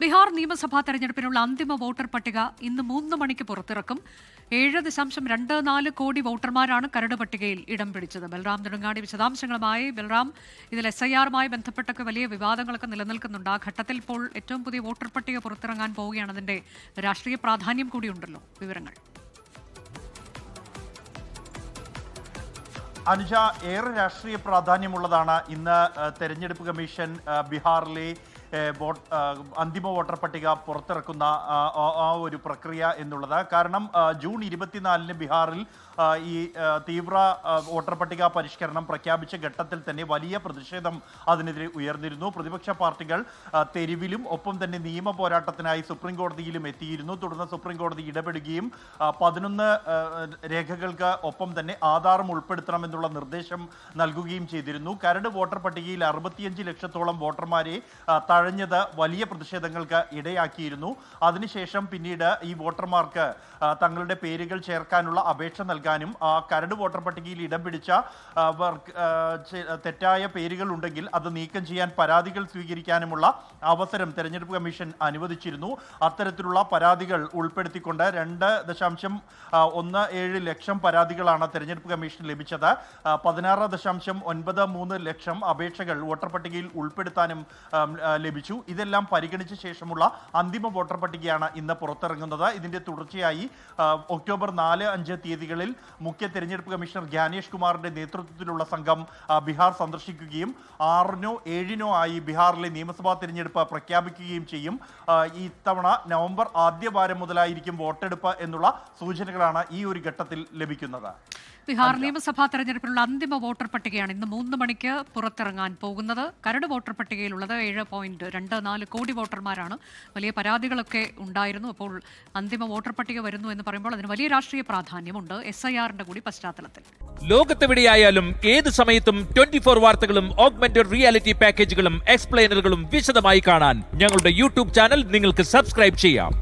ബീഹാർ നിയമസഭാ തെരഞ്ഞെടുപ്പിനുള്ള അന്തിമ വോട്ടർ പട്ടിക ഇന്ന് മൂന്ന് മണിക്ക് പുറത്തിറക്കും. ഏഴ് ദശാംശം രണ്ട് നാല് കോടി വോട്ടർമാരാണ് കരട് പട്ടികയിൽ ഇടം പിടിച്ചത്. ബൽറാം നെടുങ്ങാടി വിശദാംശങ്ങളുമായി. ബൽറാം ഇതിൽ എസ് ഐ ആറുമായി ബന്ധപ്പെട്ടൊക്കെ വലിയ വിവാദങ്ങളൊക്കെ നിലനിൽക്കുന്നുണ്ട്. ആ ഘട്ടത്തിൽ ഇപ്പോൾ ഏറ്റവും പുതിയ വോട്ടർ പട്ടിക പുറത്തിറങ്ങാൻ പോവുകയാണ്. അതിന്റെ രാഷ്ട്രീയ പ്രാധാന്യം കൂടിയുണ്ടല്ലോ വിവരങ്ങൾ. അനുജ ഏറെ രാഷ്ട്രീയ പ്രാധാന്യമുള്ളതാണ് ഇന്ന് തെരഞ്ഞെടുപ്പ് കമ്മീഷൻ ബീഹാറിലെ അന്തിമ വോട്ടർ പട്ടിക പുറത്തിറക്കുന്ന ആ, ഒരു പ്രക്രിയ എന്നുള്ളത്. കാരണം ജൂൺ ഇരുപത്തിനാലിന് ബീഹാറിൽ ഈ തീവ്ര വോട്ടർ പട്ടിക പരിഷ്കരണം പ്രഖ്യാപിച്ച ഘട്ടത്തിൽ തന്നെ വലിയ പ്രതിഷേധം അതിനെതിരെ ഉയർന്നിരുന്നു. പ്രതിപക്ഷ പാർട്ടികൾ തെരുവിലും ഒപ്പം തന്നെ നിയമ പോരാട്ടത്തിനായി സുപ്രീം കോടതിയിലും എത്തിയിരുന്നു. തുടർന്ന് സുപ്രീം കോടതി ഇടപെടുകയും പതിനൊന്ന് രേഖകൾക്ക് ഒപ്പം തന്നെ ആധാറും ഉൾപ്പെടുത്തണമെന്നുള്ള നിർദ്ദേശം നൽകുകയും ചെയ്തിരുന്നു. കരട് വോട്ടർ പട്ടികയിൽ അറുപത്തിയഞ്ച് ലക്ഷത്തോളം വോട്ടർമാരെ തഴഞ്ഞത് വലിയ പ്രതിഷേധങ്ങൾക്ക് ഇടയാക്കിയിരുന്നു. അതിനുശേഷം പിന്നീട് ഈ വോട്ടർമാർക്ക് തങ്ങളുടെ പേരുകൾ ചേർക്കാനുള്ള അപേക്ഷ നൽകാനും കരട് വോട്ടർ പട്ടികയിൽ ഇടം പിടിച്ച തെറ്റായ പേരുകൾ ഉണ്ടെങ്കിൽ അത് നീക്കം ചെയ്യാൻ പരാതികൾ സ്വീകരിക്കാനുമുള്ള അവസരം തെരഞ്ഞെടുപ്പ് കമ്മീഷൻ അനുവദിച്ചിരുന്നു. അത്തരത്തിലുള്ള പരാതികൾ ഉൾപ്പെടുത്തിക്കൊണ്ട് രണ്ട് ദശാംശം ഒന്ന് ഏഴ് ലക്ഷം പരാതികളാണ് തെരഞ്ഞെടുപ്പ് കമ്മീഷൻ ലഭിച്ചത്. പതിനാറ് ദശാംശം ഒൻപത് മൂന്ന് ലക്ഷം അപേക്ഷകൾ വോട്ടർ പട്ടികയിൽ ഉൾപ്പെടുത്താനും ലഭിച്ചു ഇതെല്ലാം പരിഗണിച്ച ശേഷമുള്ള അന്തിമ വോട്ടർ പട്ടികയാണ് ഇന്ന് പുറത്തിറങ്ങുന്നത്. ഇതിന്റെ തുടർച്ചയായി ഒക്ടോബർ നാല് അഞ്ച് തീയതികളിൽ മുഖ്യ തെരഞ്ഞെടുപ്പ് കമ്മീഷണർ ജ്ഞാനേഷ് കുമാറിന്റെ നേതൃത്വത്തിലുള്ള സംഘം ബിഹാർ സന്ദർശിക്കുകയും ആറിനോ ഏഴിനോ ആയി ബീഹാറിലെ നിയമസഭാ തെരഞ്ഞെടുപ്പ് പ്രഖ്യാപിക്കുകയും ചെയ്യും. ഈ ഇത്തവണ നവംബർ ആദ്യവാരം മുതലായിരിക്കും വോട്ടെടുപ്പ് എന്നുള്ള സൂചനകളാണ് ഈ ഒരു ഘട്ടത്തിൽ ലഭിക്കുന്നത്. ബീഹാർ നിയമസഭാ തെരഞ്ഞെടുപ്പിനുള്ള അന്തിമ വോട്ടർ പട്ടികയാണ് ഇന്ന് മൂന്ന് മണിക്ക് പുറത്തിറങ്ങാൻ പോകുന്നത്. കരട് വോട്ടർ പട്ടികയിലുള്ളത് ഏഴ് പോയിന്റ് രണ്ട് നാല് കോടി വോട്ടർമാരാണ്. വലിയ പരാതികളൊക്കെ ഉണ്ടായിരുന്നു. അപ്പോൾ അന്തിമ വോട്ടർ പട്ടിക വരുന്നു എന്ന് പറയുമ്പോൾ അതിന് വലിയ രാഷ്ട്രീയ പ്രാധാന്യമുണ്ട്. എസ് ഐ ആറിന്റെ കൂടി പശ്ചാത്തലത്തിൽ. ലോകത്തെവിടെയായാലും ഏത് സമയത്തും ട്വന്റി ഫോർ വാർത്തകളും ഓഗ്മെന്റഡ് റിയാലിറ്റി പാക്കേജുകളും എക്സ്പ്ലെയിനറുകളും വിശദമായി കാണാൻ ഞങ്ങളുടെ യൂട്യൂബ് ചാനൽ നിങ്ങൾക്ക് സബ്സ്ക്രൈബ് ചെയ്യാം.